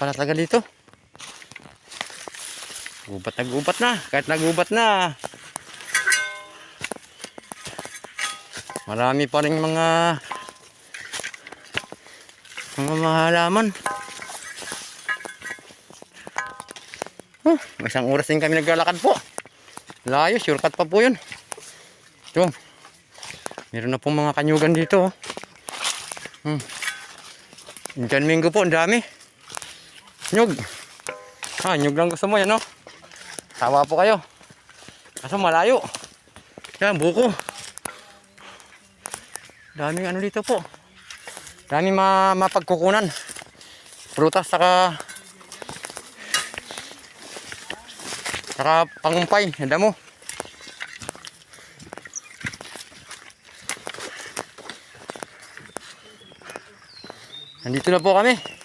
pala talaga dito. Gubat na gubat na. Kahit nagubat na. Marami pa rin mga mga mahalaman. Huh, may isang oras din kami naglalakad po. Layo, shortcut pa po yun. Ito. Meron na pong mga kanyugan dito. oh. Hmm. Diyan minggo po, ang dami. Nyug. Ah, nyug lang gusto mo yan, no? Tawa po kayo. Kaso malayo. Yan, buko. Daming ano dito po. Daming ma mapagkukunan. Prutas, saka... Saka pangumpay. Handa mo. Nandito na po kami.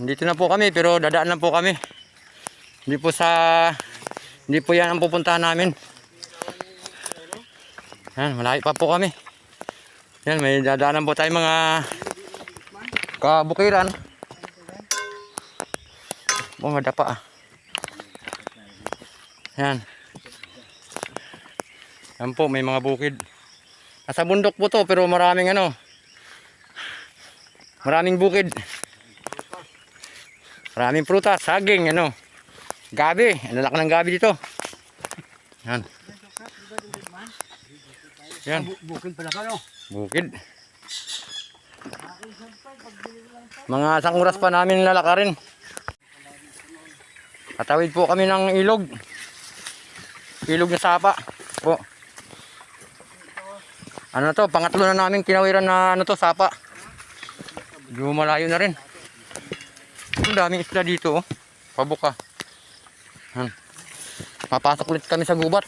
Nandito na po kami pero dadaan lang po kami. Hindi po sa hindi po yan ang pupuntahan namin. Yan, malayo pa po kami. Yan, may dadaanan po tayo mga kabukiran. Oh, madapa ah. Yan. Yan po, may mga bukid. Nasa bundok po to pero maraming ano. Maraming bukid. Maraming prutas, saging, ano. Gabi, ang lalaki ng gabi dito. Yan. Yan, Bukid pala ka, no? bukid. Mga isang oras pa namin lalakarin. Katawid po kami ng ilog. Ilog na sapa. Po. Ano to, pangatlo na namin kinawiran na ano to, sapa. Medyo malayo na rin. Ang daming isda dito, oh. Pabuka. Yan. Papasok ulit kami sa gubat.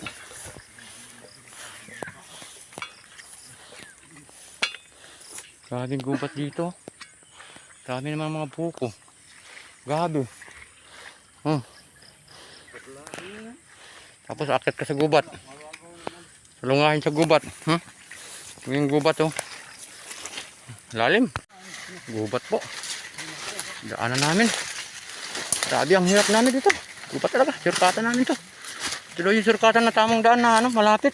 Grabing gubat dito. Dami naman mga buko. Gabi. Hmm. Tapos akit ka sa gubat. Salungahin sa gubat. Hmm? Yung gubat oh. Lalim. Gubat po. Daanan namin. Grabe ang hirap namin dito. Gubat talaga. Surkatan namin to. Tuloy yung surkatan na tamang daan na ano, malapit.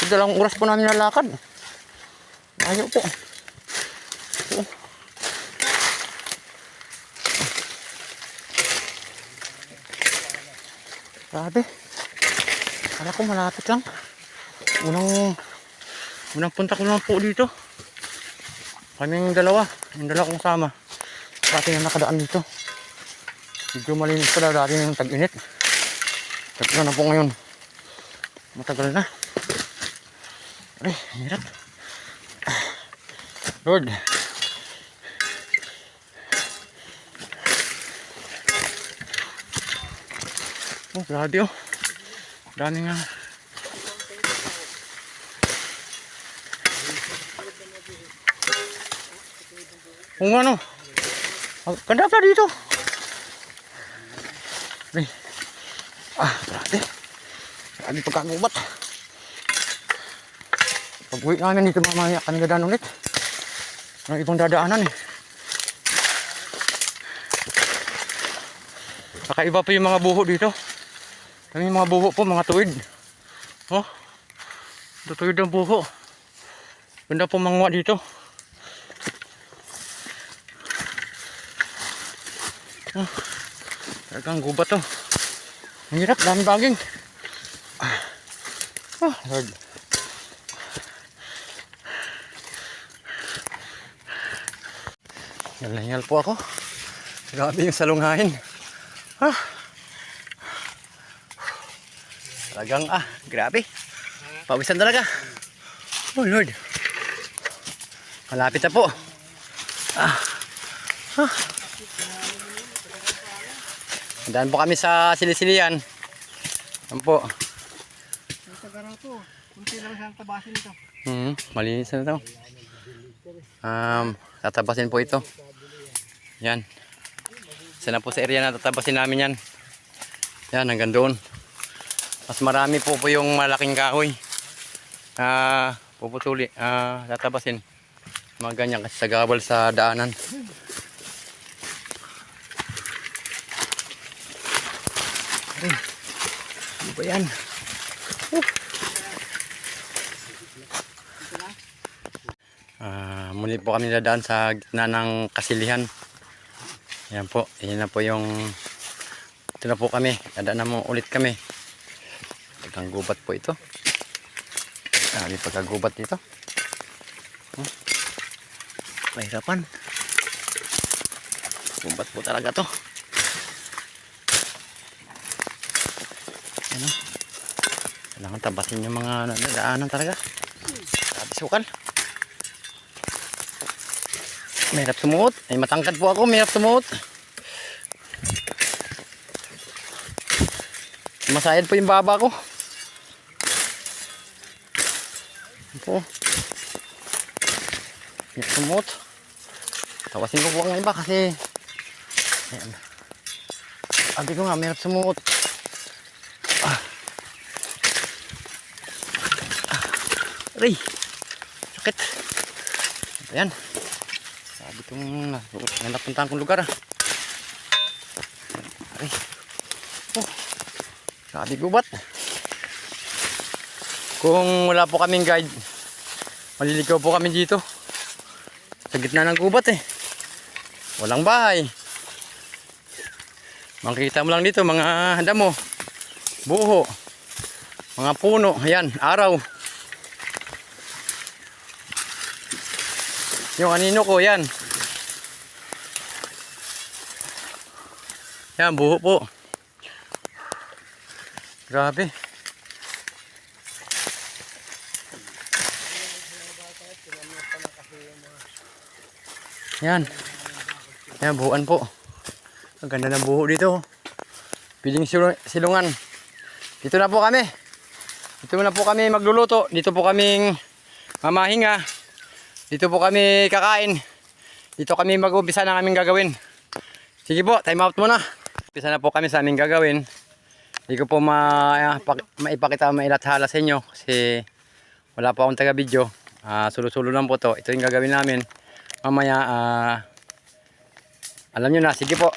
Sa dalawang oras po namin nalakad. Ayaw po. Oo. Grabe. Kala ko malapit lang. Unang unang punta ko lang po dito. Kaming dalawa. Yung dalawa kong sama. Dati na nakadaan dito. Medyo malinis pala dati yung tag-init. Tatlo na po ngayon. Matagal na. Ay, hirap. Lord. Oh, grabe oh. Dami nga. Kung ano. Ang Ganda pa dito. Ay. Ah, grabe. Grabe pagkagubat. Pag uwi namin dito mamaya kami dadaan ulit. Ng ibang dadaanan eh. Kakaiba pa yung mga buho dito. Kami mga buho po, mga tuwid. Oh. Ito tuwid ang buho. Ganda po mangwa dito. Oh. Talagang gubat to. Hirap, dami baging. Ah. Oh, Lord. Nalangyal po ako. Grabe yung salunghain. Ah. Talagang ah, grabe. Pawisan talaga. Oh Lord. Malapit na po. Ah. Ah. Daan po kami sa silisilian. Yan po. Sa garato. Kunti lang siyang tabasin ito. Hmm, malinis na ito. Um, tatabasin po ito. Yan. Isa na po sa area na tatabasin namin yan. Yan, hanggang doon. Mas marami po po yung malaking kahoy. Ah, puputuli, ah, tatabasin. Mga ganyan kasi sagabal sa daanan. Ba yan? Ah, muli po kami dadaan sa gitna ng kasilihan. Yan po, yan na po yung ito na po kami. Dadaan na mo ulit kami. Pagkang gubat po ito. Ah, may pagkagubat dito. Hmm. Mahirapan. Gubat po talaga to. Kailangan tabasin yung mga daanan talaga. Sabi sukal. Mahirap sumuot. Ay matangkad po ako, mahirap sumuot. Masayad po yung baba ko. Po. Mahirap sumuot. Tawasin ko po ang iba kasi Ayan. Sabi ko nga, mahirap sumuot. Ah. Ah. Aray. Sakit. Ayan. Sabi kong na napuntahan kong lugar ah. Aray. Oh. Sabi gubat. Kung wala po kaming guide, maliligaw po kami dito. Sa gitna ng gubat eh. Walang bahay. Makikita mo lang dito mga damo, buho, mga puno, ayan, araw. Yung anino ko, yan. Yan, buho po. Grabe. Yan. Yan, buhuan po. Ang ganda ng buho dito. Piling sil- silungan. Dito na po kami. Dito na po kami magluluto. Dito po kaming mamahinga. Dito po kami kakain. Dito kami mag-umpisa ng aming gagawin. Sige po, time out muna. Umpisa na po kami sa aming gagawin. Hindi ko po ma maipakita mailathala sa inyo kasi wala pa akong taga video. Ah, sulo-sulo lang po to. Ito yung gagawin namin. Mamaya ah, alam nyo na, sige po.